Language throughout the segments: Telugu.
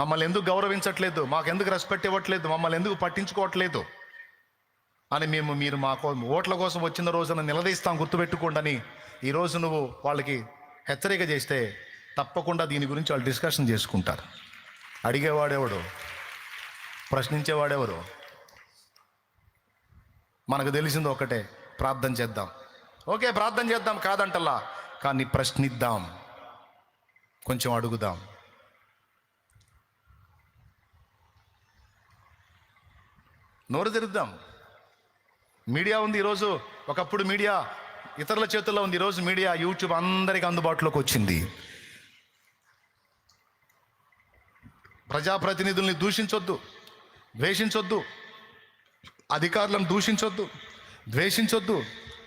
మమ్మల్ని ఎందుకు గౌరవించట్లేదు? మాకు ఎందుకు రెస్పెక్ట్ ఇవ్వట్లేదు? మమ్మల్ని ఎందుకు పట్టించుకోవట్లేదు? అని మేము మీరు మా కో- ఓట్ల కోసం వచ్చిన రోజున నిలదీస్తాం గుర్తుపెట్టుకోండి అని ఈరోజు నువ్వు వాళ్ళకి హెచ్చరిక చేస్తే తప్పకుండా దీని గురించి వాళ్ళు డిస్కషన్ చేసుకుంటారు. అడిగేవాడెవడు? ప్రశ్నించేవాడెవరు? మనకు తెలిసింది ఒకటే ప్రార్థన చేద్దాం. ఓకే ప్రార్థన చేద్దాం కాదంటల్లా కానీ ప్రశ్నిద్దాం. కొంచెం అడుగుదాం. నోరు తెరుద్దాం. మీడియా ఉంది ఈరోజు. ఒకప్పుడు మీడియా ఇతరుల చేతుల్లో ఉంది. ఈరోజు మీడియా యూట్యూబ్ అందరికి అందుబాటులోకి వచ్చింది. ప్రజాప్రతినిధుల్ని దూషించొద్దు. ద్వేషించొద్దు. అధికారులను దూషించొద్దు. ద్వేషించొద్దు.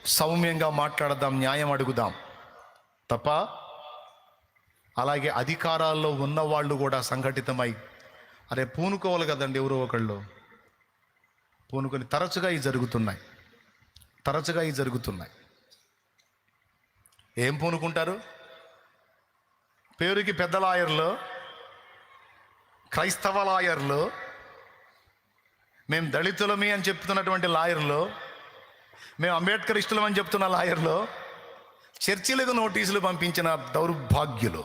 సౌమ్యంగా మాట్లాడదాం న్యాయం అడుగుదాం. తప్ప అలాగే అధికారాల్లో ఉన్న వాళ్ళు కూడా సంఘటితమై అరే పూనుకోవాలి కదండి ఎవరో ఒకళ్ళు. పూనుకొని తరచుగా ఇవి జరుగుతున్నాయి. తరచుగా ఇవి జరుగుతున్నాయి. ఏం పూనుకుంటారు? పేరుకి పెద్ద లాయర్లు క్రైస్తవ లాయర్లు మేము దళితులమి అని చెప్తున్నటువంటి లాయర్లు మేము అంబేద్కర్ ఇష్టలం అని చెప్తున్న లాయర్లు చర్చిలకు నోటీసులు పంపించిన దౌర్భాగ్యులు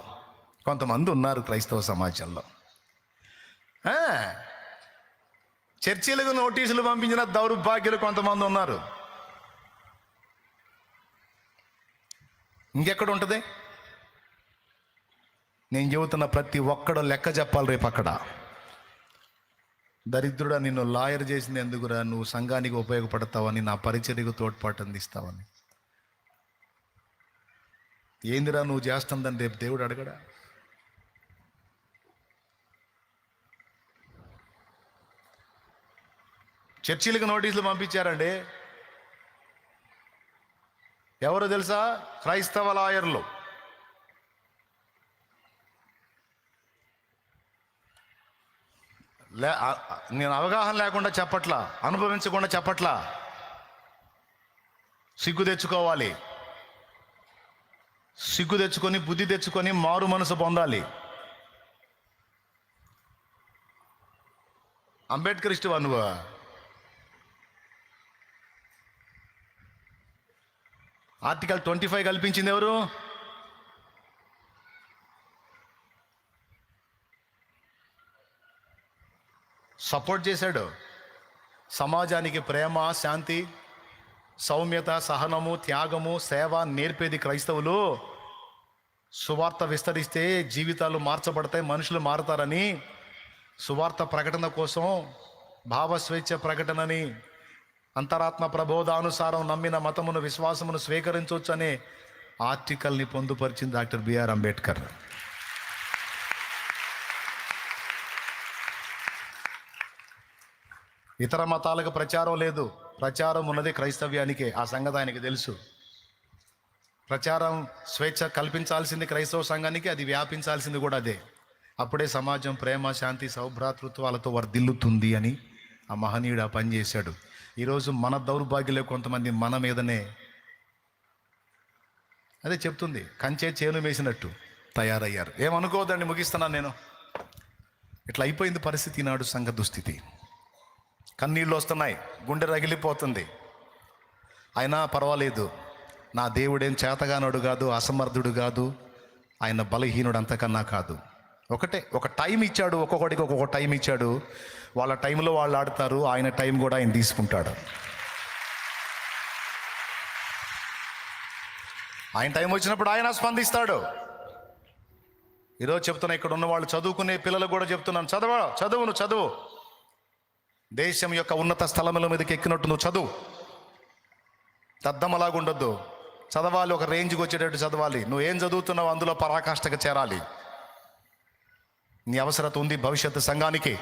కొంతమంది ఉన్నారు క్రైస్తవ సమాజంలో. చర్చిలకు నోటీసులు పంపించిన దౌర్భాగ్యులు కొంతమంది ఉన్నారు. ఇంకెక్కడ ఉంటుంది? నేను చెబుతున్న ప్రతి ఒక్కడు లెక్క చెప్పాలి రేపు అక్కడ. దరిద్రుడా నిన్ను లాయర్ చేసింది ఎందుకురా? నువ్వు సంఘానికి ఉపయోగపడతావని నా పరిచర్యకు తోడ్పాటు అందిస్తావని. ఏందిరా నువ్వు చేస్తుందని రేపు దేవుడు అడగడా? చర్చిలకు నోటీసులు పంపించారండి. ఎవరు తెలుసా? క్రైస్తవ లాయర్లు. లే నేను అవగాహన లేకుండా చెప్పట్లా అనుభవించకుండా చెప్పట్లా? సిగ్గు తెచ్చుకోవాలి. సిగ్గు తెచ్చుకొని బుద్ధి తెచ్చుకొని మారు మనసు పొందాలి. అంబేద్కర్ ఇష్టం నువ్వు ఆర్టికల్ ట్వంటీ ఫైవ్ కల్పించింది ఎవరు? సపోర్ట్ చేశాడు. సమాజానికి ప్రేమ శాంతి సౌమ్యత సహనము త్యాగము సేవ నేర్పేది క్రైస్తవులు. సువార్త విస్తరిస్తే జీవితాలు మార్చబడతాయి మనుషులు మారుతారని. సువార్త ప్రకటన కోసం భావస్వేచ్ఛ ప్రకటనని అంతరాత్మ ప్రబోధానుసారం నమ్మిన మతమును విశ్వాసమును స్వీకరించవచ్చు అనే ఆర్టికల్ని పొందుపరిచింది డాక్టర్ బిఆర్ అంబేద్కర్. ఇతర మతాలకు ప్రచారం లేదు. ప్రచారం ఉన్నది క్రైస్తవ్యానికే. ఆ సంగతి ఆయనకి తెలుసు. ప్రచారం స్వేచ్ఛ కల్పించాల్సింది క్రైస్తవ సంఘానికి అది వ్యాపించాల్సింది కూడా అదే. అప్పుడే సమాజం ప్రేమ శాంతి సౌభ్రాతృత్వాలతో వర్ధిల్లుతుంది అని ఆ మహనీయుడు ఆ పని చేశాడు. ఈరోజు మన దౌర్భాగ్యులే కొంతమంది మన మీదనే. అదే చెప్తుంది కంచే చేను వేసినట్టు తయారయ్యారు. ఏమనుకోవద్దండి ముగిస్తున్నాను నేను. ఇట్లా అయిపోయింది పరిస్థితి ఈనాడు సంఘ దుస్థితి. కన్నీళ్ళు వస్తున్నాయి గుండె రగిలిపోతుంది. అయినా పర్వాలేదు నా దేవుడేం చేతగానోడు కాదు అసమర్థుడు కాదు ఆయన బలహీనుడు అంతకన్నా కాదు. ఒకటే ఒక టైం ఇచ్చాడు ఒక్కొక్కడికి ఒక్కొక్క టైం ఇచ్చాడు. వాళ్ళ టైంలో వాళ్ళు ఆడతారు ఆయన టైం కూడా ఆయన తీసుకుంటాడు. ఆయన టైం వచ్చినప్పుడు ఆయన స్పందిస్తాడు. ఈరోజు చెప్తున్నా ఇక్కడ ఉన్న వాళ్ళు చదువుకునే పిల్లలు కూడా చెప్తున్నాను. చదవ చదువు నువ్వు చదువు. దేశం యొక్క ఉన్నత స్థలముల మీదకి ఎక్కినట్టు నువ్వు చదువు. దద్దమ్మలాగా ఉండొద్దు చదవాలి ఒక రేంజ్కి వచ్చేటట్టు చదవాలి. నువ్వు ఏం చదువుతున్నావు అందులో పరాకాష్ఠకు చేరాలి. నీ అవసరత ఉంది భవిష్యత్తు సంఘానికి.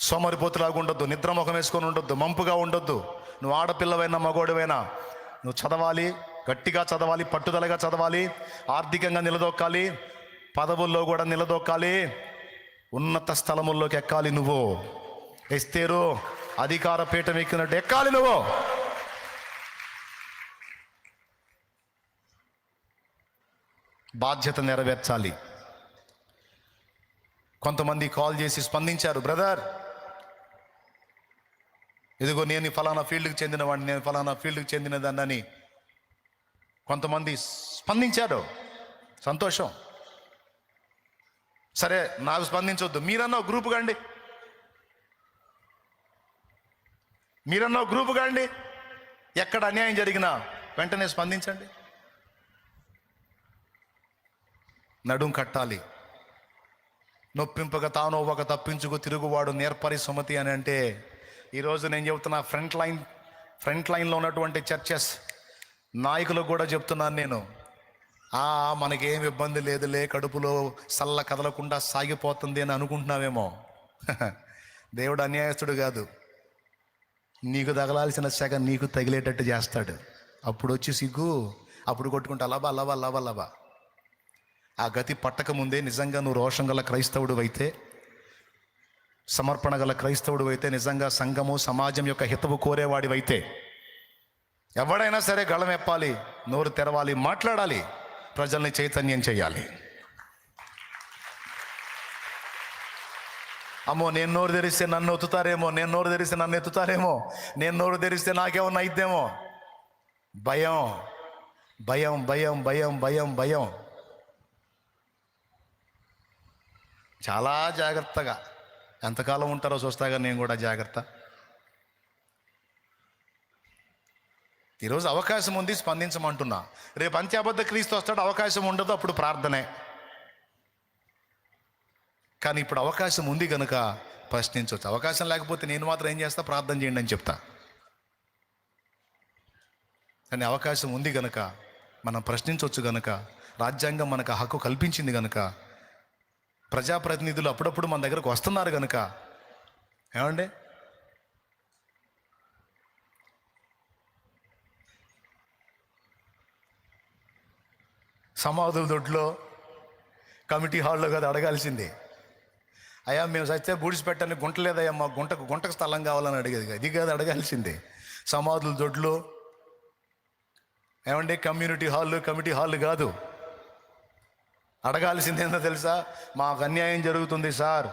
సోమరిపోతులాగా ఉండొద్దు నిద్రముఖం వేసుకొని ఉండొద్దు మంపుగా ఉండొద్దు. నువ్వు ఆడపిల్లవైనా మగోడివైనా నువ్వు చదవాలి గట్టిగా చదవాలి పట్టుదలగా చదవాలి ఆర్థికంగా నిలదొక్కాలి పదవుల్లో కూడా నిలదొక్కాలి ఉన్నత స్థలముల్లోకి ఎక్కాలి నువ్వు. ఎస్తేరు అధికార పీఠం ఎక్కినట్టు ఎక్కాలి నువ్వు. బాధ్యత నెరవేర్చాలి. కొంతమంది కాల్ చేసి స్పందించారు బ్రదర్ ఇదిగో నేను ఫలానా ఫీల్డ్కి చెందిన వాడిని నేను ఫలానా ఫీల్డ్కి చెందిన దాన్ని కొంతమంది స్పందించారు. సంతోషం. సరే నాకు స్పందించవద్దు మీరన్నా ఒక గ్రూప్ కండి. మీరన్నా ఒక గ్రూప్ కండి. ఎక్కడ అన్యాయం జరిగినా వెంటనే స్పందించండి. నడుం కట్టాలి. నొప్పింపక తాను ఒక తప్పించుకు తిరుగువాడు నేర్పరి సుమతి అని అంటే ఈరోజు నేను చెబుతున్నా ఫ్రంట్ లైన్ ఫ్రంట్ లైన్లో ఉన్నటువంటి చర్చెస్ నాయకులకు కూడా చెప్తున్నాను నేను. ఆ మనకేం ఇబ్బంది లేదులే కడుపులో సల్ల కదలకుండా సాగిపోతుంది అని అనుకుంటున్నావేమో. దేవుడు అన్యాయస్తుడు కాదు. నీకు తగలాల్సిన సెగ నీకు తగిలేటట్టు చేస్తాడు. అప్పుడు వచ్చి సిగ్గు అప్పుడు కొట్టుకుంటా లబా లబా లబా లబా. ఆ గతి పట్టక ముందే నిజంగా నువ్వు రోషం గల క్రైస్తవుడు అయితే సమర్పణ గల క్రైస్తవుడు అయితే నిజంగా సంఘము సమాజం యొక్క హితవు కోరేవాడివైతే ఎవడైనా సరే గళం ఎప్పాలి నోరు తెరవాలి మాట్లాడాలి ప్రజల్ని చైతన్యం చేయాలి. అమ్మో నేను నోరు తెరిస్తే నన్ను ఎత్తుతారేమో నేను నోరు తెరిస్తే నన్ను ఎత్తుతారేమో నేను నోరు తెరిస్తే నాకేమన్నా అయిద్దేమో? భయం భయం భయం భయం భయం భయం. చాలా జాగ్రత్తగా. ఎంతకాలం ఉంటారో చూస్తాగా నేను కూడా జాగ్రత్త. ఈరోజు అవకాశం ఉంది స్పందించమంటున్నా. రేపు అంత్యాబద్ధ క్రీస్తు వస్తాడు అవకాశం ఉండదు అప్పుడు ప్రార్థనే. కానీ ఇప్పుడు అవకాశం ఉంది కనుక ప్రశ్నించవచ్చు అవకాశం లేకపోతే నేను మాత్రం ఏం చేస్తా? ప్రార్థన చేయండి అని చెప్తా. కానీ అవకాశం ఉంది కనుక మనం ప్రశ్నించవచ్చు కనుక రాజ్యాంగం మనకు హక్కు కల్పించింది కనుక ప్రజాప్రతినిధులు అప్పుడప్పుడు మన దగ్గరకు వస్తున్నారు కనుక ఏమండి? సమాధుల దొడ్లో కమిటీ హాల్లో కదా అడగాల్సిందే. అయ్యా మేము సత్తే బూడిసిపెట్టని గుంట లేదయ్యా మా గుంటకు గుంటకు స్థలం కావాలని అడిగేది ఇది కాదు అడగాల్సిందే. సమాధుల దొడ్లు ఏమండి? కమ్యూనిటీ హాల్ కమిటీ హాల్ కాదు. అడగాల్సింది ఏందో తెలుసా? మాకు అన్యాయం జరుగుతుంది సార్.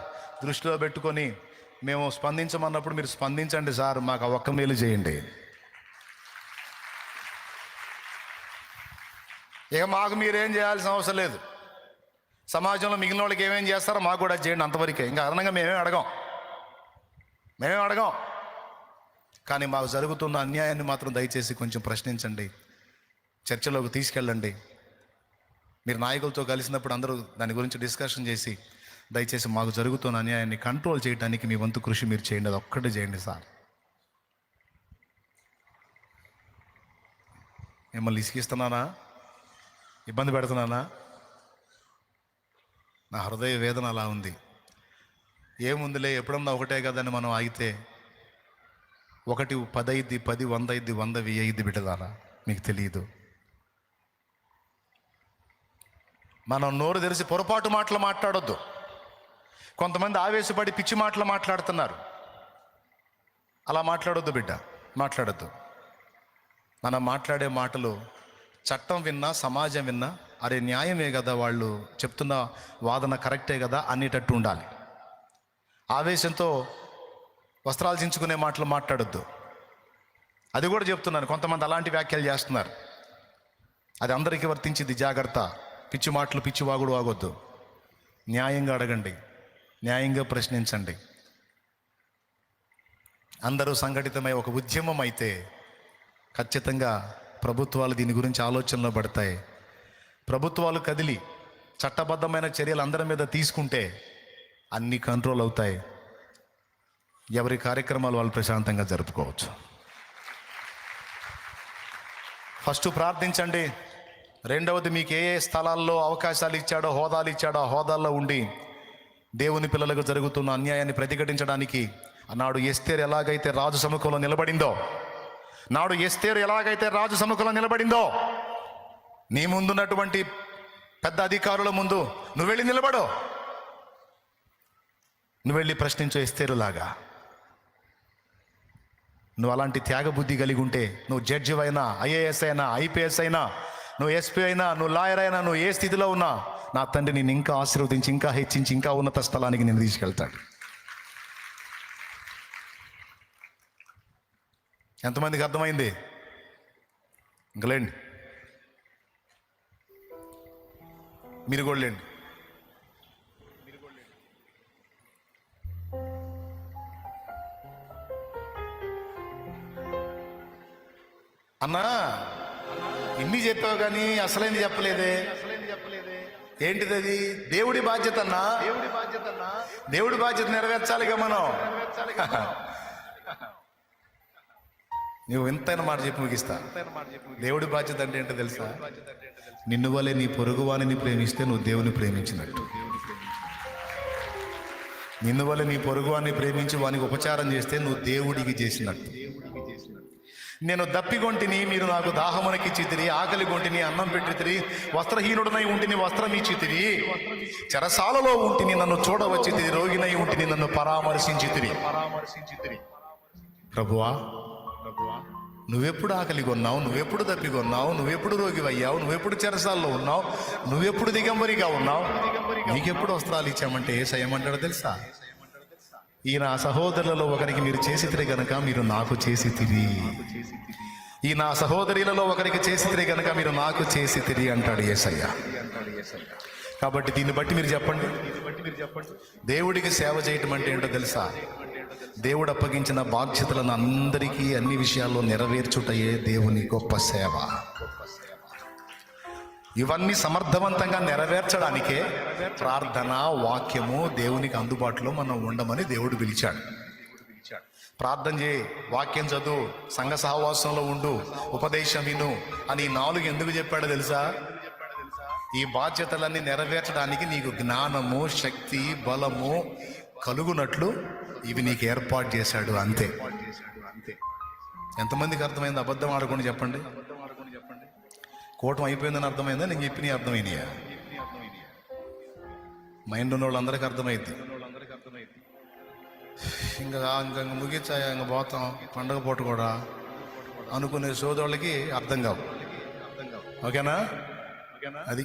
దృష్టిలో పెట్టుకొని మేము స్పందించమన్నప్పుడు మీరు స్పందించండి సార్. మాకు ఒక్క మేలు చేయండి. ఇక మాకు మీరేం చేయాల్సిన అవసరం లేదు. సమాజంలో మిగిలిన వాళ్ళకి ఏమేం చేస్తారో మాకు కూడా చేయండి అంతవరకే. ఇంకా అదనంగా మేమేం అడగాం. మేమేం అడగాం. కానీ మాకు జరుగుతున్న అన్యాయాన్ని మాత్రం దయచేసి కొంచెం ప్రశ్నించండి. చర్చలోకి తీసుకెళ్ళండి. మీరు నాయకులతో కలిసినప్పుడు అందరూ దాని గురించి డిస్కషన్ చేసి దయచేసి మాకు జరుగుతున్న అన్యాయాన్ని కంట్రోల్ చేయడానికి మీ వంతు కృషి మీరు చేయండి. అది ఒక్కటి చేయండి సార్. మిమ్మల్ని ఇసుకిస్తున్నానా ఇబ్బంది పెడుతున్నానా? నా హృదయ వేదన అలా ఉంది. ఏముందిలే ఎప్పుడన్నా ఒకటే కదని మనం ఆగితే ఒకటి పదైద్ది పది వంద ఐద్ది వంద వెయ్యి ఐదు బిడ్డదారా మీకు తెలియదు. మనం నోరు తెరిచి పొరపాటు మాటలు మాట్లాడొద్దు. కొంతమంది ఆవేశపడి పిచ్చి మాటలు మాట్లాడుతున్నారు. అలా మాట్లాడొద్దు బిడ్డ మాట్లాడొద్దు. మనం మాట్లాడే మాటలు చట్టం విన్నా సమాజం విన్నా అరే న్యాయమే కదా వాళ్ళు చెప్తున్న వాదన కరెక్టే కదా అనేటట్టు ఉండాలి. ఆవేశంతో వస్త్రాలు చించుకునే మాటలు మాట్లాడొద్దు. అది కూడా చెప్తున్నాను కొంతమంది అలాంటి వ్యాఖ్యలు చేస్తున్నారు. అది అందరికీ వర్తించింది జాగ్రత్త. పిచ్చి మాటలు పిచ్చివాగుడు ఆగొద్దు. వాగొద్దు న్యాయంగా అడగండి. న్యాయంగా ప్రశ్నించండి. అందరూ సంఘటితమై ఒక ఉద్యమం అయితే ఖచ్చితంగా ప్రభుత్వాలు దీని గురించి ఆలోచనలో పడతాయి. ప్రభుత్వాలు కదిలి చట్టబద్ధమైన చర్యలు అందరి మీద తీసుకుంటే అన్ని కంట్రోల్ అవుతాయి. ఎవరి కార్యక్రమాలు వాళ్ళు ప్రశాంతంగా జరుపుకోవచ్చు. ఫస్ట్ ప్రార్థించండి. రెండవది మీకు ఏ ఏ స్థలాల్లో అవకాశాలు ఇచ్చాడో హోదాలు ఇచ్చాడో ఆ హోదాల్లో ఉండి దేవుని పిల్లలకు జరుగుతున్న అన్యాయాన్ని ప్రతిఘటించడానికి నాడు ఎస్తేరు ఎలాగైతే రాజు సముఖంలో నిలబడిందో నాడు ఎస్తేరు ఎలాగైతే రాజు సముఖంలో నిలబడిందో నీ ముందున్నటువంటి పెద్ద అధికారుల ముందు నువ్వు వెళ్ళి నిలబడు. నువ్వు వెళ్ళి ప్రశ్నించు ఎస్తేరులాగా. నువ్వు అలాంటి త్యాగబుద్ధి కలిగి ఉంటే నువ్వు జడ్జి అయినా ఐఏఎస్ అయినా ఐపీఎస్ అయినా నువ్వు ఎస్పీ అయినా నువ్వు లాయర్ అయినా నువ్వు ఏ స్థితిలో ఉన్నా నా తండ్రి నేను ఇంకా ఆశీర్వదించి ఇంకా హెచ్చించి ఇంకా ఉన్నత స్థలానికి నేను తీసుకెళ్తాడు. ఎంతమందికి అర్థమైంది? ఇంకలేండి మీరు కూడా లేండి. అన్నా! ఇన్ని చెప్పావు కానీ అసలేంది చెప్పలేదే? ఏంటిది అది? దేవుడి బాధ్యత అన్నా? దేవుడి బాధ్యత అన్నా దేవుడి బాధ్యత నెరవేర్చాలిగా మనం. నువ్వు ఎంతైన మాట చెప్పి ముగిస్తా. దేవుడి బాధ్యత అంటే ఏంటో తెలుసా? నిన్ను వలె నీ పొరుగువానిని ప్రేమిస్తే నువ్వు దేవుని ప్రేమించినట్టు. నిన్ను వలె నీ పొరుగువాన్ని ప్రేమించి వానికి ఉపచారం చేస్తే నువ్వు దేవుడికి చేసినట్టు. నేను దప్పిగొంటిని మీరు నాకు దాహమునకి చితిరి ఆకలి గొంటిని అన్నం పెట్టితిరి వస్త్రహీనుడనై ఉంటిని వస్త్రం ఇచ్చితిరి చెరసాలలో ఉంటిని నన్ను చూడవచ్చితిరి రోగినై ఉంటిని నన్ను పరామర్శించితిరి. పరామర్శించితిరి ప్రభువా ప్రభువా నువ్వెప్పుడు ఆకలి కొన్నావు నువ్వెప్పుడు దప్పికొన్నావు నువ్వెప్పుడు రోగివయ్యావు నువ్వెప్పుడు చెరసాల్లో ఉన్నావు నువ్వెప్పుడు దిగంబరిగా ఉన్నావు నీకెప్పుడు వస్త్రాలు ఇచ్చామంటే ఏ సయమంటాడో తెలుసా? ఈ నా సహోదరులలో ఒకరికి మీరు చేసి గనక మీరు నాకు చేసి తిరి ఈ నా సహోదరులలో ఒకరికి చేసి గనక మీరు నాకు చేసి తిరి అంటాడు ఏసయ్య. కాబట్టి దీన్ని బట్టి మీరు చెప్పండి. దేవుడికి సేవ చేయటం అంటే ఏంటో తెలుసా? దేవుడు అప్పగించిన బాధ్యతలను అందరికీ అన్ని విషయాల్లో నెరవేర్చుటయే దేవుని గొప్ప సేవ. ఇవన్నీ సమర్థవంతంగా నెరవేర్చడానికే ప్రార్థన వాక్యము దేవునికి అందుబాటులో మనం ఉండమని దేవుడు పిలిచాడు. ప్రార్థన చేయి వాక్యం చదువు సంఘ సహవాసంలో ఉండు ఉపదేశం విను అని నాలుగు ఎందుకు చెప్పాడో తెలుసా? ఈ బాధ్యతలన్నీ నెరవేర్చడానికి నీకు జ్ఞానము శక్తి బలము కలుగునట్లు ఇవి నీకు ఏర్పాటు చేశాడు అంతే. ఎంతమందికి అర్థమైంది అబద్ధం ఆడకుండా చెప్పండి? కూటం అయిపోయిందని అర్థమైందా? నేను చెప్పిన అర్థమైనయా మైండ్ ఉన్న వాళ్ళందరికీ అర్థమైంది ఇంకా ఇంకా ఇంకా ముగించాయా ఇంకా పోతాం. పండగ పూట కూడా అనుకునే సోదరులకి అర్థం కావు. ఓకేనా? అది.